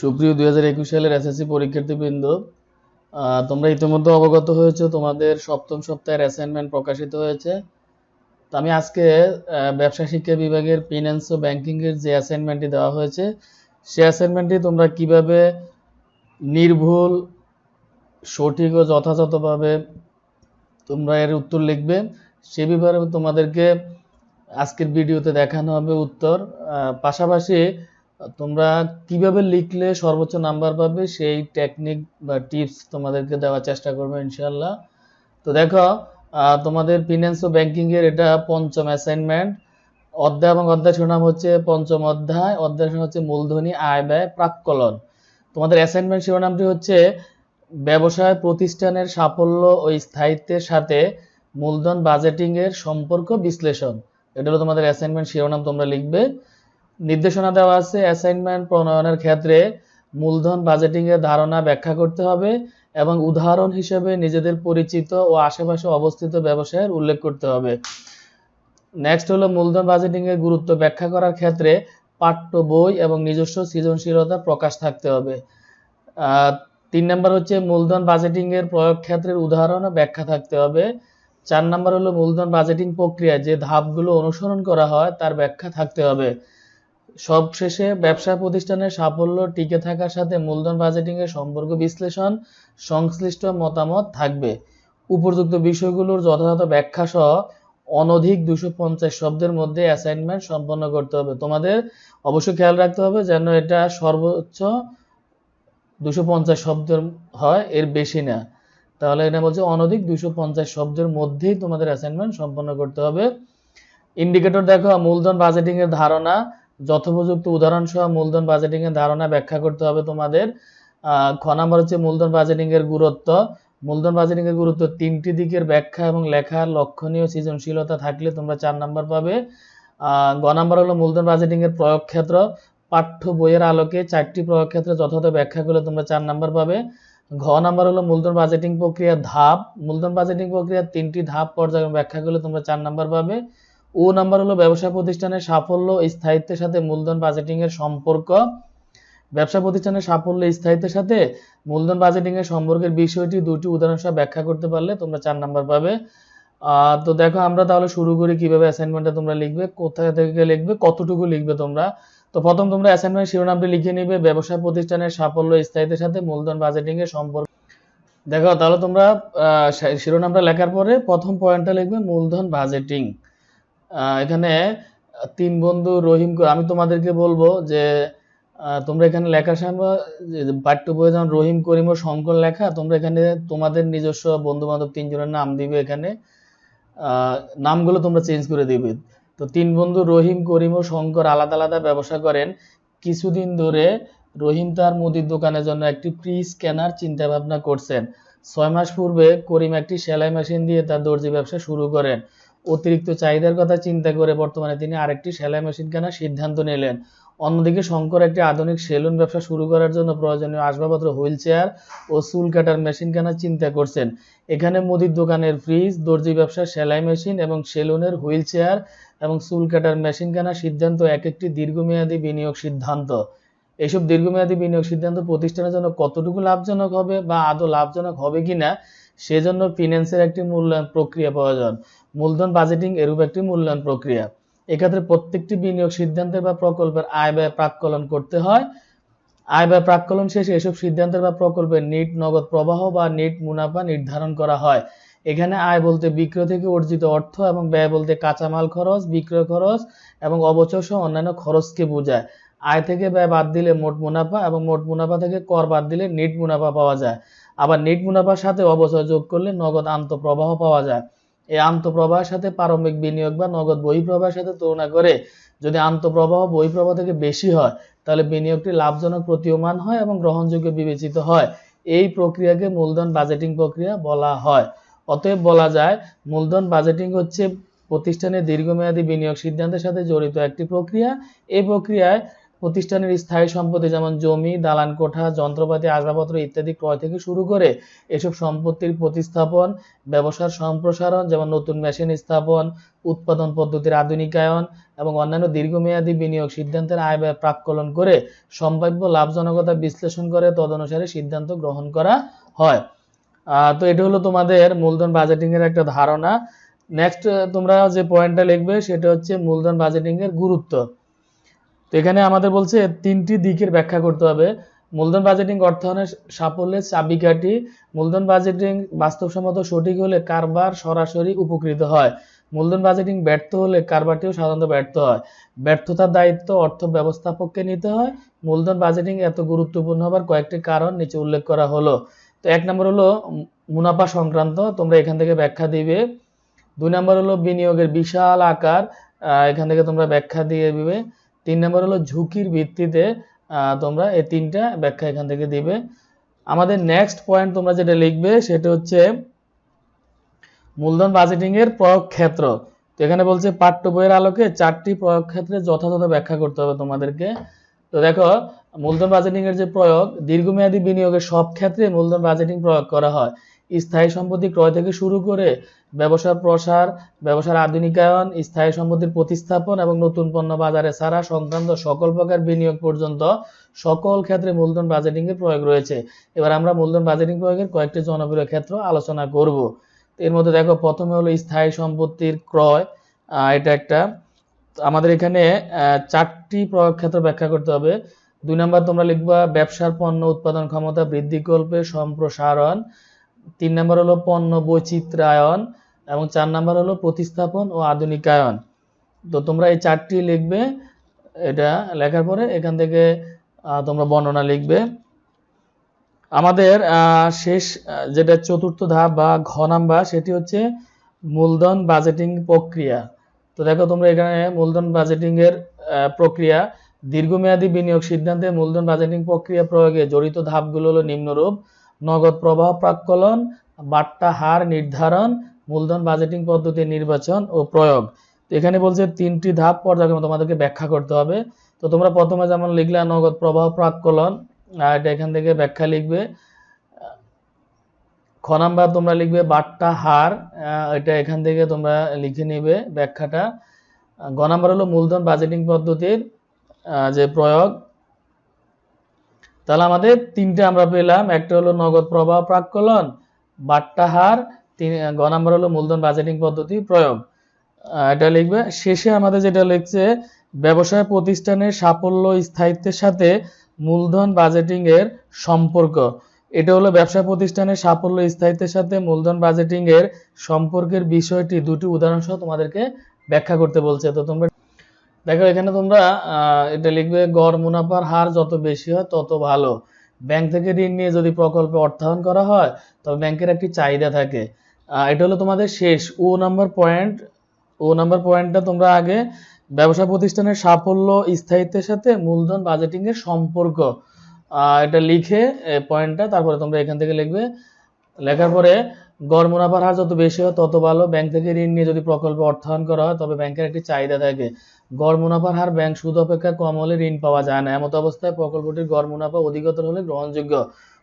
সুপ্রিয় দুই হাজার একুশ সালের এসএসসি পরীক্ষার্থীবৃন্দ তোমরা ইতিমধ্যে অবগত হয়েছে, তোমাদের সপ্তম সপ্তাহের অ্যাসাইনমেন্ট প্রকাশিত হয়েছে। তো আমি আজকে ব্যবসা শিক্ষা বিভাগের ফিন্যান্স ও ব্যাংকিংয়ের যে অ্যাসাইনমেন্টটি দেওয়া হয়েছে, সে অ্যাসাইনমেন্টটি তোমরা কীভাবে নির্ভুল, সঠিক ও যথাযথভাবে তোমরা এর উত্তর লিখবে, সে ব্যাপারে তোমাদেরকে আজকের ভিডিওতে দেখানো হবে উত্তর। পাশাপাশি তোমরা কীভাবে লিখলে সর্বোচ্চ নাম্বার পাবে সেই টেকনিক বা টিপস তোমাদেরকে দেওয়ার চেষ্টা করব ইনশাল্লাহ তো দেখো তোমাদের ফিনান্স ও ব্যাংকিং এর এটা পঞ্চম অ্যাসাইনমেন্ট অধ্যায় এবং অধ্যায় শিরোনাম হচ্ছে পঞ্চম অধ্যায়। অধ্যায় শিরোনাম হচ্ছে মূলধনী, আয়, ব্যয়, প্রাক্কলন। তোমাদের অ্যাসাইনমেন্ট শিরোনামটি হচ্ছে ব্যবসায় প্রতিষ্ঠানের সাফল্য ও স্থায়িত্বের সাথে মূলধন বাজেটিং এর সম্পর্ক বিশ্লেষণ। এটা হলো তোমাদের অ্যাসাইনমেন্ট শিরোনাম, তোমরা লিখবে। নির্দেশনা দেওয়া আছে অ্যাসাইনমেন্ট প্রণয়নের ক্ষেত্রে মূলধন বাজেটিং এর ধারণা ব্যাখ্যা করতে হবে এবং উদাহরণ হিসেবে নিজেদের পরিচিত ও আশেপাশে অবস্থিত ব্যবসায়ের উল্লেখ করতে হবে। নেক্সট হলো মূলধন বাজেটিং এর গুরুত্ব ব্যাখ্যা করার ক্ষেত্রে পাঠ্য বই এবং নিজস্ব সৃজনশীলতা প্রকাশ থাকতে হবে। তিন নম্বর হচ্ছে মূলধন বাজেটিং এর প্রয়োগ ক্ষেত্রের উদাহরণ ব্যাখ্যা থাকতে হবে। চার নম্বর হলো মূলধন বাজেটিং প্রক্রিয়া যে ধাপগুলো অনুসরণ করা হয় তার ব্যাখ্যা থাকতে হবে। সবশেষে ব্যবসা প্রতিষ্ঠানের সাফল্য টিকে থাকার সাথে মূলধন বাজেটিং সম্পর্ক বিশ্লেষণ, সংশ্লিষ্ট মতামত থাকবে। উপযুক্ত বিষয়গুলোর যথাযথ ব্যাখ্যা সহ অনধিক দুশো পঞ্চাশ শব্দের মধ্যে অ্যাসাইনমেন্ট সম্পন্ন করতে হবে। তোমাদের অবশ্যই খেয়াল রাখতে হবে যেন এটা সর্বোচ্চ দুশো পঞ্চাশ শব্দের হয়, এর বেশি না। তাহলে এটা বলছে অনধিক দুশো পঞ্চাশ শব্দের মধ্যেই তোমাদের অ্যাসাইনমেন্ট সম্পন্ন করতে হবে। ইন্ডিকেটর দেখো, মূলধন বাজেটিং এর ধারণা যথোপযুক্ত উদাহরণ সহ মূলধন বাজেটিং এর ধারণা ব্যাখ্যা করতে হবে তোমাদের। খ নাম্বার হচ্ছে মূলধন বাজেটিং এর গুরুত্ব। মূলধন বাজেটিং এর গুরুত্ব তিনটি দিকের ব্যাখ্যা এবং লেখার লক্ষণীয় সৃজনশীলতা থাকলে তোমরা চার নাম্বার পাবে। গ নাম্বার হলো মূলধন বাজেটিং এর প্রয়োগ ক্ষেত্র পাঠ্য বইয়ের আলোকে চারটি প্রয়োগ ক্ষেত্রে যথাযথ ব্যাখ্যা করলে তোমরা চার নাম্বার পাবে। ঘ নাম্বার হলো মূলধন বাজেটিং প্রক্রিয়া ধাপ। মূলধন বাজেটিং প্রক্রিয়ার তিনটি ধাপ পর্যায়ে ব্যাখ্যা করলে তোমরা চার নাম্বার পাবে। ও নাম্বার হলো ব্যবসা প্রতিষ্ঠানের সাফল্য স্থায়িত্বের সাথে মূলধন বাজেটিং এর সম্পর্ক। ব্যবসা প্রতিষ্ঠানের সাফল্য স্থায়িত্বের সাথে মূলধন বাজেটিং এর সম্পর্কের বিষয়টি দুটি উদাহরণ সহ ব্যাখ্যা করতে পারলে তোমরা চার নাম্বার পাবে। তো দেখো, আমরা তাহলে শুরু করি কীভাবে অ্যাসাইনমেন্টটা তোমরা লিখবে কোথায় থেকে লিখবে, কতটুকু লিখবে তোমরা। তো প্রথম তোমরা অ্যাসাইনমেন্ট শিরোনামটি লিখে নিবে, ব্যবসা প্রতিষ্ঠানের সাফল্য স্থায়িত্বের সাথে মূলধন বাজেটিং এর সম্পর্ক। দেখো, তাহলে তোমরা শিরোনামটা লেখার পরে প্রথম পয়েন্টটা লিখবে মূলধন বাজেটিং এখানে তিন বন্ধু রহিম আমি তোমাদেরকে বলব যে তোমরা এখানে লেখার সময় পাঠ্য বইয়ে যেমন রহিম করিম ও শঙ্কর লেখা, তোমরা এখানে তোমাদের নিজস্ব বন্ধু বান্ধব তিনজনের নাম দিবে এখানে। নামগুলো তোমরা চেঞ্জ করে দিবে। তো তিন বন্ধু রহিম করিম ও শঙ্কর আলাদা আলাদা ব্যবসা করেন। কিছুদিন ধরে রহিম তার মুদির দোকানের জন্য একটি প্রি স্ক্যানার চিন্তা ভাবনা করছেন। ছয় মাস পূর্বে করিম একটি সেলাই মেশিন দিয়ে তার দর্জি ব্যবসা শুরু করেন। অতিরিক্ত চাহিদার কথা চিন্তা করে বর্তমানে তিনি আরেকটি সেলাই মেশিন কেনার সিদ্ধান্ত নিলেন। অন্যদিকে শঙ্কর একটি আধুনিক সেলুন ব্যবসা শুরু করার জন্য প্রয়োজনীয় আসবাবপত্র, হুইল চেয়ার ও চুল কাটার মেশিন কেনার চিন্তা করছেন। এখানে মুদির দোকানের ফ্রিজ, দর্জি ব্যবসার সেলাই মেশিন এবং সেলুনের হুইল চেয়ার এবং চুল কাটার মেশিন কেনার সিদ্ধান্ত এক একটি দীর্ঘমেয়াদী বিনিয়োগ সিদ্ধান্ত। এসব দীর্ঘমেয়াদী বিনিয়োগ সিদ্ধান্ত প্রতিষ্ঠানের জন্য কতটুকু লাভজনক হবে বা আদৌ লাভজনক হবে কিনা সেজন্য ফিন্যান্সের একটি মূল্যায়ন প্রক্রিয়া প্রয়োজন মূলধন বাজেটিং এরূপ একটি মূল্যায়ন প্রক্রিয়া। এক্ষেত্রে প্রত্যেকটি বিনিয়োগ সিদ্ধান্তের বা প্রকল্পের আয় ব্যয় প্রাক্কলন করতে হয়। আয় ব্যয় প্রাক্কলন শেষে এসব সিদ্ধান্তের বা প্রকল্পের নিট নগদ প্রবাহ বা নিট মুনাফা নির্ধারণ করা হয়। এখানে আয় বলতে বিক্রয় থেকে অর্জিত অর্থ এবং ব্যয় বলতে কাঁচামাল খরচ, বিক্রয় খরচ এবং অবচয় সহ অন্যান্য খরচকে বোঝায়। আয় থেকে ব্যয় বাদ দিলে মোট মুনাফা এবং মোট মুনাফা থেকে কর বাদ দিলে নিট মুনাফা পাওয়া যায়। আবার নিট মুনাফার সাথে অবচয় যোগ করলে নগদ আন্তঃপ্রবাহ পাওয়া যায়। এই আন্তঃপ্রবাহের সাথে প্রারম্ভিক বিনিয়োগ বা নগদ বহিঃপ্রবাহের সাথে তুলনা করে যদি আন্তঃপ্রবাহ বহিঃপ্রবাহ থেকে বেশি হয়, তাহলে বিনিয়োগটি লাভজনক প্রতীয়মান হয় এবং গ্রহণযোগ্য বিবেচিত হয়। এই প্রক্রিয়াকে মূলধন বাজেটিং প্রক্রিয়া বলা হয়। অতএব বলা যায়, মূলধন বাজেটিং হচ্ছে প্রতিষ্ঠানের দীর্ঘমেয়াদী বিনিয়োগ সিদ্ধান্তের সাথে জড়িত একটি প্রক্রিয়া। এই প্রক্রিয়ায় প্রতিষ্ঠানের স্থায়ী সম্পত্তি যেমন জমি, দালান কোঠা, যন্ত্রপাতি, আসবাবপত্র ইত্যাদি ক্রয় থেকে শুরু করে এসব সম্পত্তির প্রতিস্থাপন, ব্যবসার সম্প্রসারণ, যেমন নতুন মেশিন স্থাপন, উৎপাদন পদ্ধতির আধুনিকায়ন এবং অন্যান্য দীর্ঘমেয়াদী বিনিয়োগ সিদ্ধান্তের আয় ব্যয় প্রাক্কলন করে সম্ভাব্য লাভজনকতা বিশ্লেষণ করে তদনুসারে সিদ্ধান্ত গ্রহণ করা হয়। তো এটা হলো তোমাদের মূলধন বাজেটিং এর একটা ধারণা। নেক্সট তোমরা যে পয়েন্টটা লিখবে সেটা হচ্ছে মূলধন বাজেটিং এর গুরুত্ব। তো এখানে আমাদের বলছে তিনটি দিকের ব্যাখ্যা করতে হবে। মূলধন বাজেটিং অর্থায়নের সাফল্যের চাবিকাঠি। মূলধন বাজেটিং বাস্তবসম্মত সঠিক হলে কারবার সরাসরি উপকৃত হয়। মূলধন বাজেটিং ব্যর্থ হলে কারবারটিও সাধারণত ব্যর্থ হয়। ব্যর্থতার দায়িত্ব অর্থ ব্যবস্থাপককে নিতে হয়। মূলধন বাজেটিং এত গুরুত্বপূর্ণ হবার কয়েকটি কারণ নিচে উল্লেখ করা হলো। তো এক নম্বর হলো মুনাফা সংক্রান্ত, তোমরা এখান থেকে ব্যাখ্যা দিবে। দুই নম্বর হলো বিনিয়োগের বিশাল আকার এখান থেকে তোমরা ব্যাখ্যা দিয়ে দিবে। তিন নম্বর হলো ঝুঁকির ভিত্তিতে তোমরা এই তিনটা ব্যাখ্যা এখান থেকে দিবে। আমাদের নেক্সট পয়েন্ট তোমরা যেটা লিখবে সেটা হচ্ছে মূলধন বাজেটিং এর প্রয়োগ ক্ষেত্র তো এখানে বলছে পাঠ্য বইয়ের আলোকে চারটি প্রয়োগ ক্ষেত্রে যথাযথ ব্যাখ্যা করতে হবে তোমাদেরকে। তো দেখো, মূলধন বাজেটিং এর যে প্রয়োগ, দীর্ঘমেয়াদী বিনিয়োগের সব ক্ষেত্রে মূলধন বাজেটিং প্রয়োগ করা হয়। স্থায়ী সম্পত্তি ক্রয় থেকে শুরু করে ব্যবসার প্রসার, ব্যবসার আধুনিকায়ন, স্থায়ী সম্পত্তির প্রতিস্থাপন এবং নতুন পণ্য বাজারে ছাড়া সংক্রান্ত সকল প্রকার বিনিয়োগ পর্যন্ত সকল ক্ষেত্রে মূলধন বাজেটিং এর প্রয়োগ রয়েছে। এবার আমরা মূলধন বাজেটিং প্রয়োগের কয়েকটি জনপ্রিয় ক্ষেত্র আলোচনা করব। এর মধ্যে দেখো, প্রথমে হলো স্থায়ী সম্পত্তির ক্রয়। এটা একটা। আমাদের এখানে চারটি প্রয়োগ ক্ষেত্র ব্যাখ্যা করতে হবে। দুই নম্বর তোমরা লিখবা, ব্যবসার পণ্য উৎপাদন ক্ষমতা বৃদ্ধিকল্পে সম্প্রসারণ। তিন নম্বর হলো পণ্য বৈচিত্র্যায়ন এবং চার নম্বর হলো প্রতিস্থাপন ও আধুনিকায়ন। তো তোমরা এই চারটি লিখবে এটা লেখার পরে এখান থেকে তোমরা বর্ণনা লিখবে। আমাদের শেষ যেটা চতুর্থ ধাপ বা ঘ নাম্বার সেটি হচ্ছে মূলধন বাজেটিং প্রক্রিয়া। তো দেখো তোমরা এখানে মূলধন বাজেটিং এর আহ, প্রক্রিয়া দীর্ঘমেয়াদী বিনিয়োগ সিদ্ধান্তে মূলধন বাজেটিং প্রক্রিয়া প্রয়োগে জড়িত ধাপগুলো হলো নিম্নরূপ। নগদ প্রবাহ প্রাক্কলন বাট্টা হার নির্ধারণ, মূলধন বাজেটিং পদ্ধতি নির্বাচন ও প্রয়োগ। এখানে বলছে তিনটি ধাপ পর্যায়ক্রমে তোমাদেরকে ব্যাখ্যা করতে হবে। তো তোমরা প্রথমে যেমন লিখলে নগদ প্রবাহ প্রাক্কলন আর এটা এখান থেকে ব্যাখ্যা লিখবে। খ নাম্বার তোমরা লিখবে বাট্টা হার এটা এখান থেকে তোমরা লিখে নিবে ব্যাখ্যাটা। গ নাম্বার হলো মূলধন বাজেটিং পদ্ধতির যে প্রয়োগ তাহলে আমাদের তিনটে আমরা পেলাম। একটা হলো নগদ প্রবাহ প্রাক্কলন, বাট্টা হার গ নাম্বার হলো মূলধন বাজেটিং পদ্ধতি প্রয়োগ। এটা লিখবে, শেষে আমাদের যেটা লিখছে, ব্যবসায় প্রতিষ্ঠানের সাফল্য, স্থায়িত্বের সাথে মূলধন বাজেটিং এর সম্পর্ক। এটা হলো ব্যবসা প্রতিষ্ঠানের সাফল্য, স্থায়িত্বের সাথে মূলধন বাজেটিং এর সম্পর্কের বিষয়টি, দুটি উদাহরণ সহ তোমাদেরকে ব্যাখ্যা করতে বলছে। তো তোমরা দেখো, এখানে তোমরা এটা লিখবে, গড় মুনাফার হার যত বেশি হয় তত ভালো। ব্যাংক থেকে ঋণ নিয়ে যদি প্রকল্পে অর্থায়ন করা হয়, তবে ব্যাংকের একটি চাহিদা থাকে। এটা হলো তোমাদের শেষ। ও নাম্বার পয়েন্ট, ও নাম্বার পয়েন্টটা তোমরা আগে ব্যবসা প্রতিষ্ঠানের সাফল্য, স্থায়িত্বের সাথে মূলধন বাজেটিং এর সম্পর্ক এটা লিখে পয়েন্টটা, তারপরে তোমরা এখান থেকে লিখবে। লেখার পরে গড় মুনাফার হার যত বেশি হয় তত ভালো। ব্যাংক থেকে ঋণ নিয়ে যদি প্রকল্পে অর্থায়ন করা হয়, তবে ব্যাংকের একটি চাহিদা থাকে। গড় মুনাফার হার ব্যাংক সুদ অপেক্ষা কম হলে ঋণ পাওয়া যায় না। এমত অবস্থায় প্রকল্পটির গড় মুনাফা অধিকতর হলে গ্রহণযোগ্য।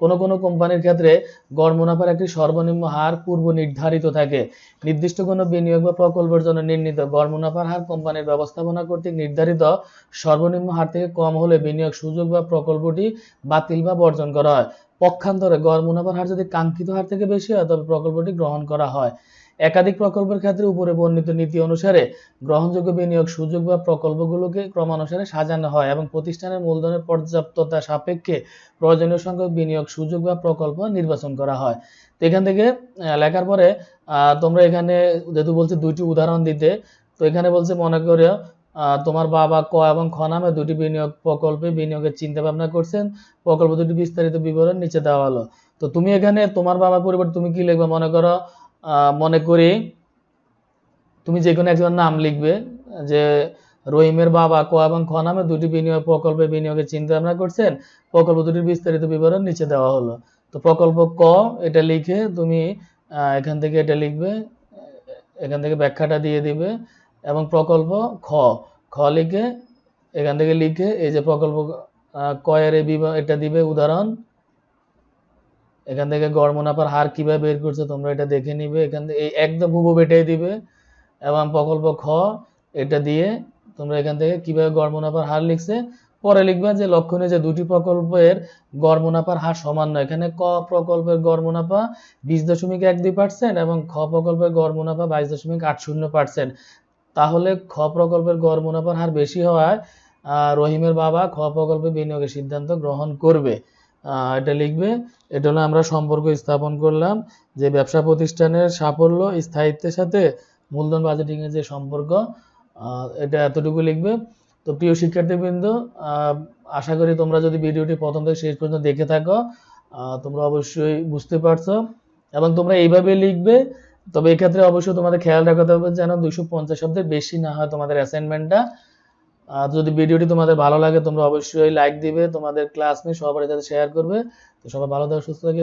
কোনো কোনো কোম্পানির ক্ষেত্রে গড় মুনাফার একটি সর্বনিম্ন হার পূর্ব নির্ধারিত থাকে। নির্দিষ্ট কোনো বিনিয়োগ বা প্রকল্পের জন্য নির্ণীত গড় মুনাফার হার কোম্পানির ব্যবস্থাপনা কর্তৃক নির্ধারিত সর্বনিম্ন হার থেকে কম হলে বিনিয়োগ সুযোগ বা প্রকল্পটি বাতিল বা বর্জন করা হয়। পক্ষান্তরে গড় মুনাফার হার যদি কাঙ্ক্ষিত হার থেকে বেশি হয়, তবে প্রকল্পটি গ্রহণ করা হয়। একাধিক প্রকল্পের ক্ষেত্রে উপরে বর্ণিত নীতি অনুসারে গ্রহণযোগ্য বিনিয়োগ সুযোগ বা প্রকল্পগুলোকে ক্রমানুসারে সাজানো হয় এবং প্রতিষ্ঠানের মূলধনের পর্যাপ্ততা সাপেক্ষে প্রয়োজনীয় সংখ্যক বিনিয়োগ সুযোগ বা প্রকল্প নির্বাচন করা হয়। তো এখান থেকে লেখার পরে তোমরা এখানে যেহেতু বলছে দুইটি উদাহরণ দিতে, তো এখানে বলছে মনে করে তোমার বাবা ক এবং খ নামে দুটি বিনিয়োগ প্রকল্পে বিনিয়োগের চিন্তা ভাবনা করছেন। প্রকল্প দুটি বিস্তারিত বিবরণ নিচে দেওয়া হলো। তো তুমি এখানে তোমার বাবার পরিবর্তে তুমি কি লিখবে মনে করো? মনে করি তুমি যে কোনো একজনের নাম লিখবে যে রহিমের বাবা ক এবং খ নামে দুটি বিনিয়োগ প্রকল্পে বিনিয়োগের চিন্তা ভাবনা করছেন। প্রকল্প দুটির বিস্তারিত বিবরণ নিচে দেওয়া হলো। তো প্রকল্প ক, এটা লিখে তুমি এখান থেকে এটা লিখবে, এখান থেকে ব্যাখ্যাটা দিয়ে দিবে। এবং প্রকল্প খ। খ লিখে, এখান থেকে লিখে, এই যে প্রকল্প কয়ের এই এটা দিবে উদাহরণ। এখান থেকে গড় মুনাফার হার কীভাবে বের করছে তোমরা এটা দেখে নিবে। এখান থেকে এই একদম হুবহু এটাই দিবে। এবং প্রকল্প খ, এটা দিয়ে তোমরা এখান থেকে কীভাবে গড় মুনাফার হার লিখছে। পরে লিখবা যে লক্ষণীয় যে দুটি প্রকল্পের গড় মুনাফার হার সমান নয়। এখানে ক প্রকল্পের গড় মুনাফা বিশ দশমিক এক দুই পার্সেন্ট এবং খ প্রকল্পের গড় মুনাফা বাইশ দশমিক আট শূন্য পার্সেন্ট তাহলে খ প্রকল্পের গড় মুনাফার হার বেশি হওয়ায় রহিমের বাবা খ প্রকল্পে বিনিয়োগের সিদ্ধান্ত গ্রহণ করবে। এটা লিখবে, এটা আমরা সম্পর্ক স্থাপন করলাম যে ব্যবসা প্রতিষ্ঠানের সাফল্য, স্থায়িত্বের সাথে মূলধন বাজেটিং এর যে সম্পর্ক এটা এতটুকু লিখবে। তো প্রিয় শিক্ষার্থীবৃন্দ আশা করি তোমরা যদি ভিডিওটি প্রথম থেকে শেষ পর্যন্ত দেখে থাকো তোমরা অবশ্যই বুঝতে পারছ। এবং তোমরা এইভাবে লিখবে তবে এক্ষেত্রে অবশ্যই তোমাদের খেয়াল রাখতে হবে যেন দুইশো পঞ্চাশ শব্দের বেশি না হয় তোমাদের অ্যাসাইনমেন্টটা আর যদি ভিডিওটি তোমাদের ভালো লাগে, তোমরা অবশ্যই লাইক দিবে, তোমাদের ক্লাসমেট সবার সাথে শেয়ার করবে। তো সবাই ভালো থাকো, সুস্থ থাকো।